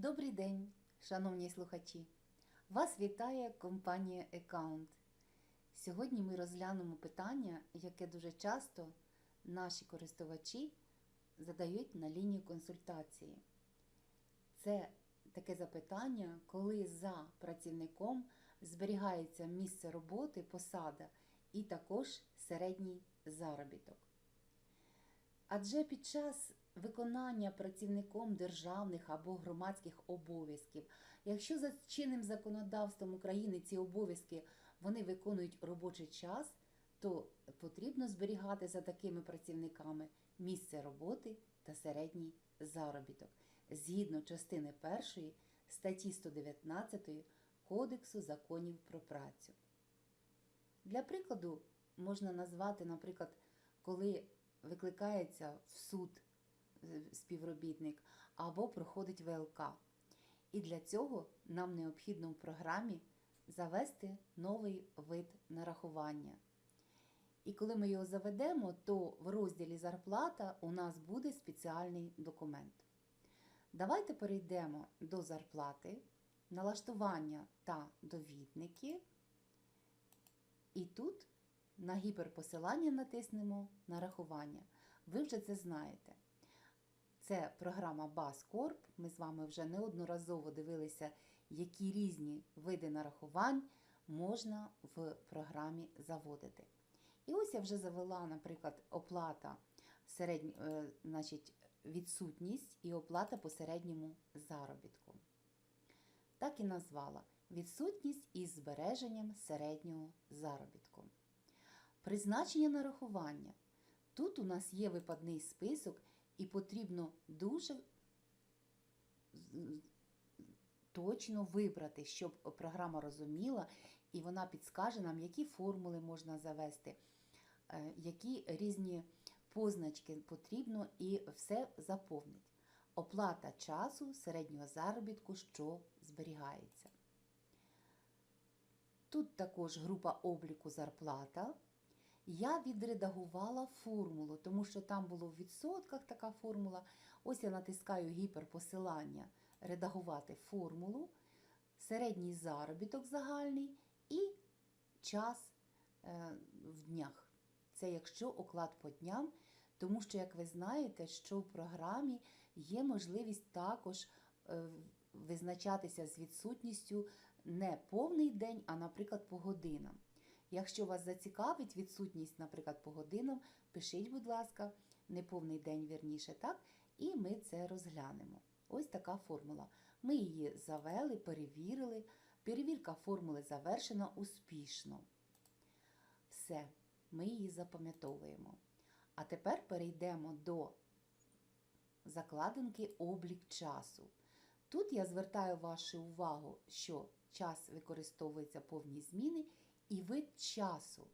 Добрий день, шановні слухачі! Вас вітає компанія Account. Сьогодні ми розглянемо питання, яке дуже часто наші користувачі задають на лінію консультації. Це таке запитання, коли за працівником зберігається місце роботи, посада і також середній заробіток. Адже під час виконання працівником державних або громадських обов'язків, якщо за чинним законодавством України ці обов'язки вони виконують робочий час, то потрібно зберігати за такими працівниками місце роботи та середній заробіток згідно частини 1 статті 119 Кодексу законів про працю. Для прикладу можна назвати, наприклад, коли викликається в суд е, співробітник або проходить ВЛК. І для цього нам необхідно в програмі завести новий вид нарахування. І коли ми його заведемо, то в розділі Зарплата у нас буде спеціальний документ. Давайте перейдемо до зарплати, налаштування та довідники. І тут на гіперпосилання натиснемо нарахування. Ви вже це знаєте. Це програма BassCorp. Ми з вами вже неодноразово дивилися, які різні види нарахувань можна в програмі заводити. І ось я вже завела, наприклад, оплата середнь... е, значить, відсутність і оплата по середньому заробітку. Так і назвала відсутність із збереженням середнього заробітку. Призначення нарахування. Тут у нас є випадний список, і потрібно дуже точно вибрати, щоб програма розуміла, і вона підскаже нам, які формули можна завести, е, які різні позначки потрібно, і все заповнить. Оплата часу середнього заробітку, що зберігається. Тут також група обліку зарплата. Я відредагувала формулу, тому що там було в відсотках така формула. Ось я натискаю гіперпосилання редагувати формулу, середній заробіток загальний і час е, в днях. Це якщо оклад по дням, тому що, як ви знаєте, що в програмі є можливість також е, визначатися з відсутністю не повний день, а, наприклад, по годинам. Якщо вас зацікавить відсутність, наприклад, по годинам, пишіть, будь ласка, неповний день вірніше, так? І ми це розглянемо. Ось така формула. Ми її завели, перевірили. Перевірка формули завершена успішно. Все, ми її запам'ятовуємо. А тепер перейдемо до закладинки облік часу. Тут я звертаю вашу увагу, що час використовується повні зміни і вид часу.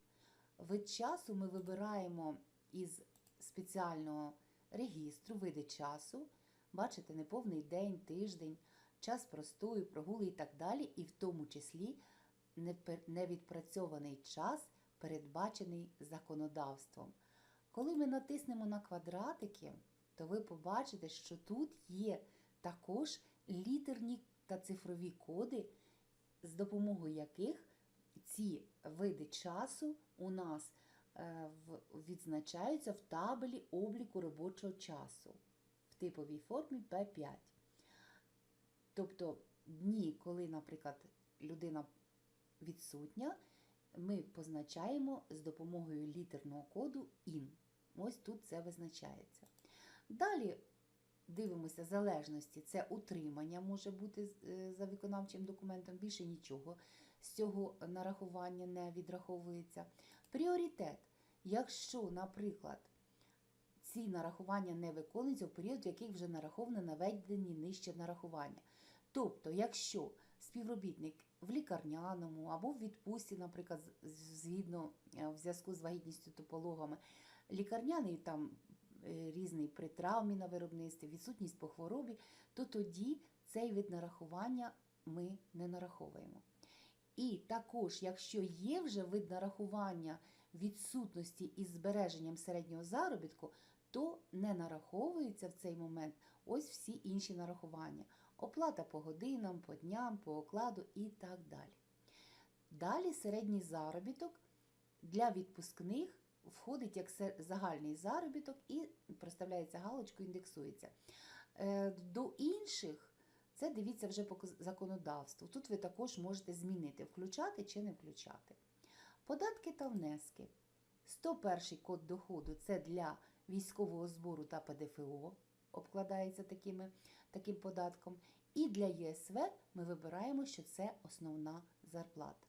Вид часу ми вибираємо із спеціального регістру види часу. Бачите, неповний день, тиждень, час простою, прогули і так далі, і в тому числі невідпрацьований час, передбачений законодавством. Коли ми натиснемо на квадратики, то ви побачите, що тут є також літерні та цифрові коди, з допомогою яких ці види часу у нас е, відзначаються в табелі обліку робочого часу в типовій формі P5. Тобто дні, коли, наприклад, людина відсутня, ми позначаємо з допомогою літерного коду IN. Ось тут це визначається. Далі дивимося залежності, це утримання може бути е, за виконавчим документом, більше нічого з цього нарахування не відраховується. Пріоритет. Якщо, наприклад, ці нарахування не виконуються в період, в яких вже нараховано наведені нижче нарахування. Тобто, якщо співробітник в лікарняному або в відпустці, наприклад, згідно е, в зв'язку з вагітністю топологами, лікарняний там е, різний при травмі на виробництві, відсутність по хворобі, то тоді цей вид нарахування ми не нараховуємо. І також, якщо є вже вид нарахування відсутності із збереженням середнього заробітку, то не нараховуються в цей момент ось всі інші нарахування. Оплата по годинам, по дням, по окладу і так далі. Далі середній заробіток для відпускних входить як загальний заробіток і проставляється галочкою, індексується. Е, До інших це дивіться вже по законодавству. Тут ви також можете змінити, включати чи не включати. Податки та внески. 101 код доходу це для військового збору та ПДФО, обкладається такими, таким податком. І для ЄСВ ми вибираємо, що це основна зарплата.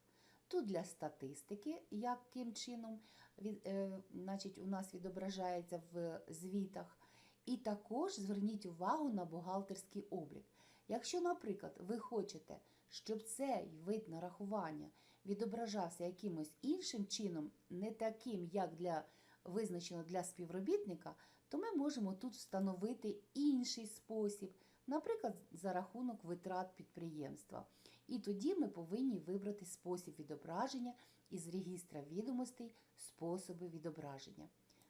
Тут для статистики, яким чином від, е, значить, у нас відображається в звітах. І також зверніть увагу на бухгалтерський облік. Якщо, наприклад, ви хочете, щоб цей вид нарахування відображався якимось іншим чином, не таким, як для визначено для співробітника, то ми можемо тут встановити інший спосіб, наприклад, за рахунок витрат підприємства. І тоді ми повинні вибрати спосіб відображення із регістра відомостей способи відображення.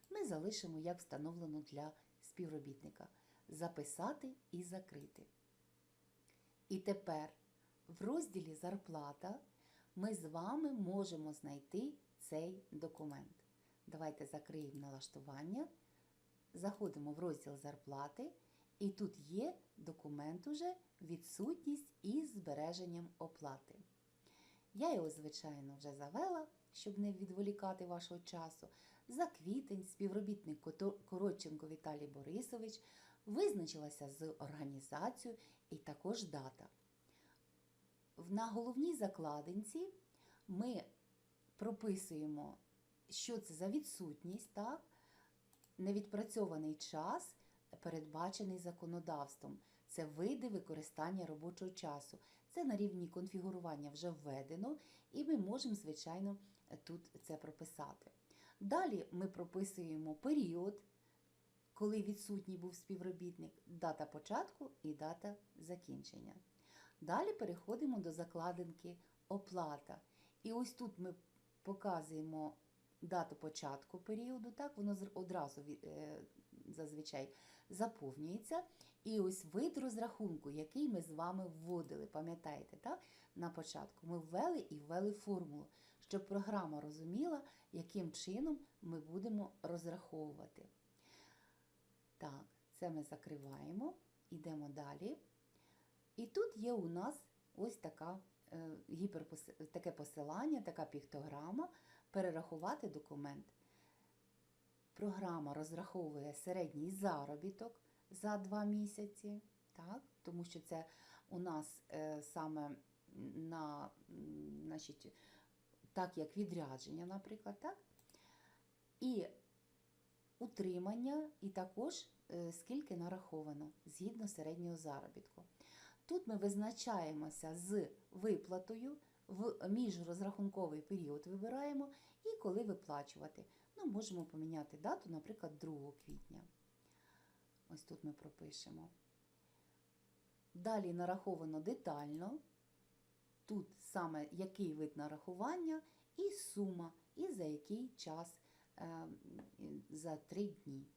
Ми залишимо, як встановлено для співробітника. Записати і закрити. І тепер в розділі Зарплата ми з вами можемо знайти цей документ. Давайте закриємо налаштування, заходимо в розділ Зарплати, і тут є документ уже відсутність із збереженням оплати. Я його, звичайно, вже завела, щоб не відволікати вашого часу. За квітень співробітник Коротченко Віталій Борисович визначилася з організацією і також дата. На головній закладинці ми прописуємо, що це за відсутність, так? невідпрацьований час, передбачений законодавством. Це види використання робочого часу. Це на рівні конфігурування вже введено, і ми можемо, звичайно, тут це прописати. Далі ми прописуємо період, коли відсутній був співробітник, дата початку і дата закінчення. Далі переходимо до закладинки оплата. І ось тут ми показуємо дату початку періоду, так воно одразу е, зазвичай заповнюється. І ось вид розрахунку, який ми з вами вводили, пам'ятаєте, так? На початку ми ввели і ввели формулу, щоб програма розуміла, яким чином ми будемо розраховувати. Так, це ми закриваємо, йдемо далі. І тут є у нас ось така, е, гіперпоси- таке посилання, така піктограма, перерахувати документ. Програма розраховує середній заробіток за два місяці, так? тому що це у нас е, саме на, значить, так як відрядження, наприклад, так? І утримання, і також е, скільки нараховано згідно середнього заробітку. Тут ми визначаємося з виплатою, в міжрозрахунковий період вибираємо і коли виплачувати. Ну, можемо поміняти дату, наприклад, 2 квітня. Ось тут ми пропишемо. Далі нараховано детально. Тут саме який вид нарахування і сума, і за який час за 3 дні.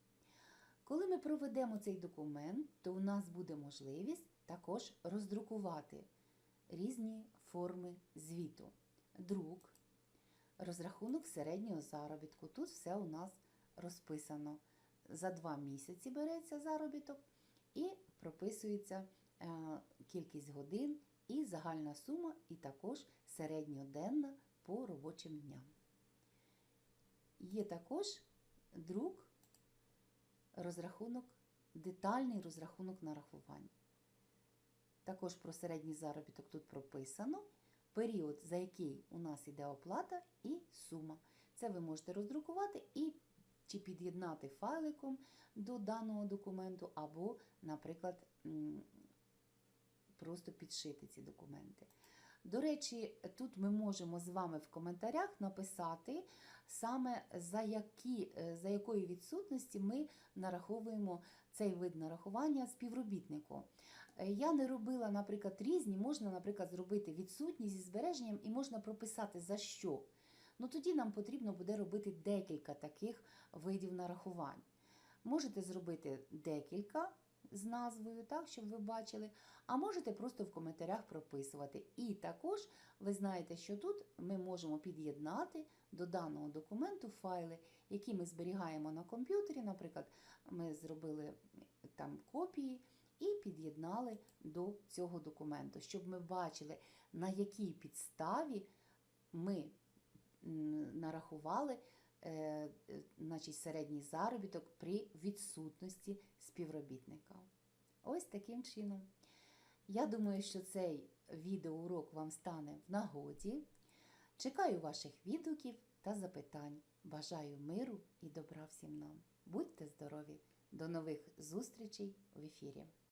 Коли ми проведемо цей документ, то у нас буде можливість також роздрукувати різні форми звіту. Друк, розрахунок середнього заробітку. Тут все у нас розписано. За два місяці береться заробіток і прописується е, кількість годин і загальна сума, і також середньоденна по робочим дням. Є також друк, розрахунок, детальний розрахунок нарахування. Також про середній заробіток тут прописано, період, за який у нас йде оплата, і сума. Це ви можете роздрукувати і чи під'єднати файликом до даного документу, або, наприклад, просто підшити ці документи. До речі, тут ми можемо з вами в коментарях написати саме за, які, е, за якої відсутності ми нараховуємо цей вид нарахування співробітнику. Е, Я не робила, наприклад, різні, можна, наприклад, зробити відсутність зі збереженням і можна прописати за що. Ну тоді нам потрібно буде робити декілька таких видів нарахувань. Можете зробити декілька з назвою, так, щоб ви бачили, а можете просто в коментарях прописувати. І також ви знаєте, що тут ми можемо під'єднати до даного документу файли, які ми зберігаємо на комп'ютері. Наприклад, ми зробили там копії і під'єднали до цього документу, щоб ми бачили, на якій підставі ми нарахували значить, середній заробіток при відсутності співробітника. Ось таким чином. Я думаю, що цей відеоурок вам стане в нагоді. Чекаю ваших відгуків та запитань. Бажаю миру і добра всім нам. Будьте здорові! До нових зустрічей в ефірі!